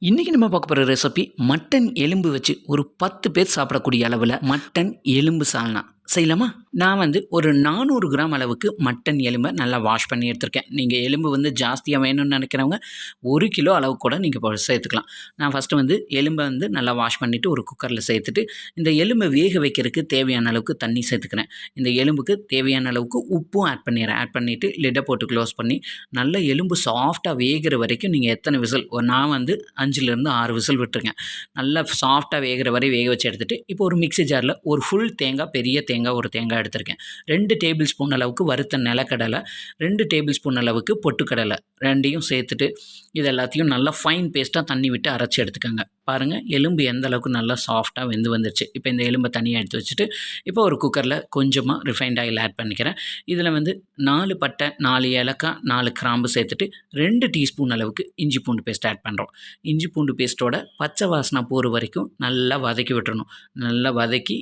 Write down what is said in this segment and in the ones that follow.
இன்றைக்கி நம்ம பார்க்க போகிற ரெசிபி மட்டன் எலும்பு வச்சு ஒரு பத்து பேர் சாப்பிடக்கூடிய அளவில் மட்டன் எலும்பு சால்னா. செய்யலாமா? நான் வந்து ஒரு நானூறு கிராம் அளவுக்கு மட்டன் எலும்பை நல்லா வாஷ் பண்ணி எடுத்திருக்கேன். நீங்கள் எலும்பு வந்து ஜாஸ்தியாக வேணும்னு நினைக்கிறவங்க ஒரு கிலோ அளவு கூட நீங்கள் சேர்த்துக்கலாம். நான் ஃபஸ்ட்டு வந்து எலும்பை வந்து நல்லா வாஷ் பண்ணிவிட்டு ஒரு குக்கரில் சேர்த்துட்டு இந்த எலும்பை வேக வைக்கிறதுக்கு தேவையான அளவுக்கு தண்ணி சேர்த்துக்கிறேன். இந்த எலும்புக்கு தேவையான அளவுக்கு உப்பும் ஆட் பண்ணிடுறேன். ஆட் பண்ணிவிட்டு லிட்டை போட்டு க்ளோஸ் பண்ணி நல்ல எலும்பு சாஃப்டாக வேகிற வரைக்கும் நீங்கள் எத்தனை விசில் நான் வந்து அஞ்சுலேருந்து ஆறு விசில் விட்டுருக்கேன். நல்லா சாஃப்டாக வேகிற வரை வேக வச்சு எடுத்துகிட்டு இப்போ ஒரு மிக்ஸி ஜாரில் ஒரு ஃபுல் தேங்காய் பெரிய தேங்காய் ஒரு தேங்காய் எடுத்திருக்கேன். ரெண்டு டேபிள் ஸ்பூன் அளவுக்கு வறுத்த நிலக்கடலை ரெண்டு டேபிள் ஸ்பூன் அளவுக்கு பொட்டுக்கடலை ரெண்டையும் சேர்த்துட்டு இது எல்லாத்தையும் நல்லா ஃபைன் பேஸ்ட்டாக தண்ணி விட்டு அரைச்சி எடுத்துக்கோங்க. பாருங்கள் எலும்பு எந்த அளவுக்கு நல்லா சாஃப்டாக வெந்து வந்துருச்சு. இப்போ இந்த எலும்பை தனியாக எடுத்து வச்சுட்டு இப்போ ஒரு குக்கரில் கொஞ்சமாக ரிஃபைண்ட் ஆயில் ஆட் பண்ணிக்கிறேன். இதில் வந்து நாலு பட்டை நாலு ஏலக்காய் நாலு கிராம்பு சேர்த்துட்டு ரெண்டு டீஸ்பூன் அளவுக்கு இஞ்சி பூண்டு பேஸ்ட் ஆட் பண்ணுறோம் இஞ்சி பூண்டு பேஸ்ட்டோட பச்சை வாசனை போகிற வரைக்கும் நல்லா வதக்கி விட்டுறணும். நல்லா வதக்கி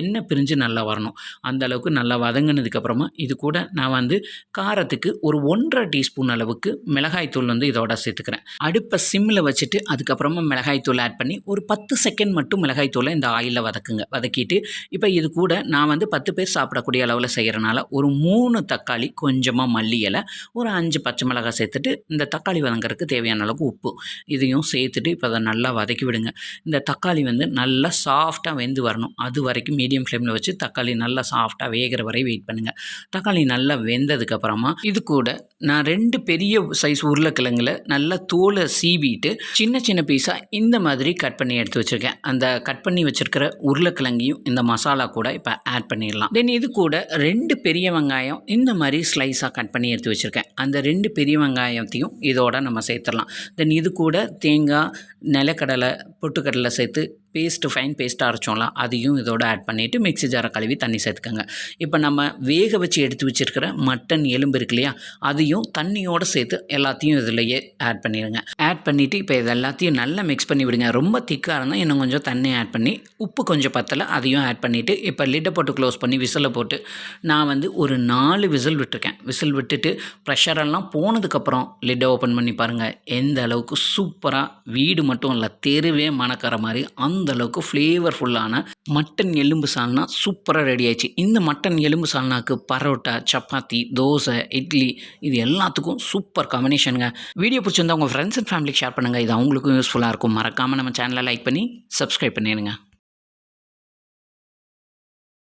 எண்ணெய் பிரிஞ்சு நல்லா வரணும். அந்த அளவுக்கு நல்லா வதங்கினதுக்கப்புறமா இது கூட நான் வந்து காரத்துக்கு ஒரு ஒன்றரை டீஸ்பூன் அளவுக்கு மிளகாய்த்தூள் வந்து இதோட சேர்த்துக்கிறேன். அடுப்பை சிம்மில் வச்சுட்டு அதுக்கப்புறமா மிளகாய்த்தூள் ஆட் பண்ணி ஒரு பத்து செகண்ட் மட்டும் மிளகாய்த்தூளை இந்த ஆயிலில் வதக்குங்க. வதக்கிட்டு இப்போ இது கூட நான் வந்து பத்து பேர் சாப்பிடக்கூடிய அளவில் செய்கிறனால ஒரு மூணு தக்காளி கொஞ்சமாக மல்லி இலை ஒரு அஞ்சு பச்சை மிளகாய் சேர்த்துட்டு இந்த தக்காளி வதங்குறதுக்கு தேவையான அளவுக்கு உப்பு இதையும் சேர்த்துட்டு இப்போ அதை நல்லா வதக்கி விடுங்க. இந்த தக்காளி வந்து நல்லா சாஃப்டாக வெந்து வரணும். அது வரைக்கும் மீடியம் ஃப்ளேமில் வச்சு தக்காளி நல்லா சாஃப்டாக வேகிற வரை வெயிட் பண்ணுங்கள் தக்காளி நல்லா வெந்ததுக்கப்புறமா இது கூட நான் ரெண்டு பெரிய சைஸ் உருளைக்கிழங்குல நல்லா தோலை சீவிட்டு சின்ன சின்ன பீஸாக இந்த மாதிரி கட் பண்ணி எடுத்து வச்சுருக்கேன். அந்த கட் பண்ணி வச்சுருக்கிற உருளைக்கிழங்கையும் இந்த மசாலா கூட இப்போ ஆட் பண்ணிடலாம். தென் இது கூட ரெண்டு பெரிய வெங்காயம் இந்த மாதிரி ஸ்லைஸாக கட் பண்ணி எடுத்து வச்சுருக்கேன். அந்த ரெண்டு பெரிய வெங்காயத்தையும் இதோட நம்ம சேர்த்துடலாம். தென் இது கூட தேங்காய் நிலக்கடலை பொட்டுக்கடலை சேர்த்து பேஸ்ட்டு ஃபைன் பேஸ்ட்டாக அரைச்சோம்ல அதையும் இதோட ஆட் பண்ணிவிட்டு மிக்ஸி ஜாரை கழுவி தண்ணி சேர்த்துக்கோங்க. இப்போ நம்ம வேக வச்சு எடுத்து வச்சுருக்கிற மட்டன் எலும்பு இருக்கு இல்லையா அதையும் தண்ணியோடு சேர்த்து எல்லாத்தையும் இதிலையே ஆட் பண்ணிடுங்க. ஆட் பண்ணிவிட்டு இப்போ இது எல்லாத்தையும் நல்லா மிக்ஸ் பண்ணி விடுங்க. ரொம்ப திக்காக இருந்தால் இன்னும் கொஞ்சம் தண்ணி ஆட் பண்ணி உப்பு கொஞ்சம் பத்தலை அதையும் ஆட் பண்ணிவிட்டு இப்போ லிட்டை போட்டு க்ளோஸ் பண்ணி விசிலை போட்டு நான் வந்து ஒரு நாலு விசில் விட்டுருக்கேன். விசில் விட்டுட்டு ப்ரெஷரெல்லாம் போனதுக்கப்புறம் லிட்டை ஓப்பன் பண்ணி பாருங்கள் எந்த அளவுக்கு சூப்பராக வீடு மட்டும் இல்லை தெருவே மணக்கிற மாதிரி அந்த அந்த அளவுக்கு ஃப்ளேவர்ஃபுல்லான மட்டன் எலும்பு சால்னா சூப்பராக ரெடி ஆயிடுச்சு. இந்த மட்டன் எலும்பு சால்னாக்கு பரோட்டா சப்பாத்தி தோசை இட்லி இது எல்லாத்துக்கும் சூப்பர் காம்பினேஷனுங்க வீடியோ பிடிச்சிருந்தா உங்கள் ஃப்ரெண்ட்ஸ் அண்ட் ஃபேமிலிக்கு ஷேர் பண்ணுங்கள் இது அவங்களுக்கும் யூஸ்ஃபுல்லாக இருக்கும். மறக்காமல் நம்ம சேனலை லைக் பண்ணி சப்ஸ்கிரைப் பண்ணிடுங்க.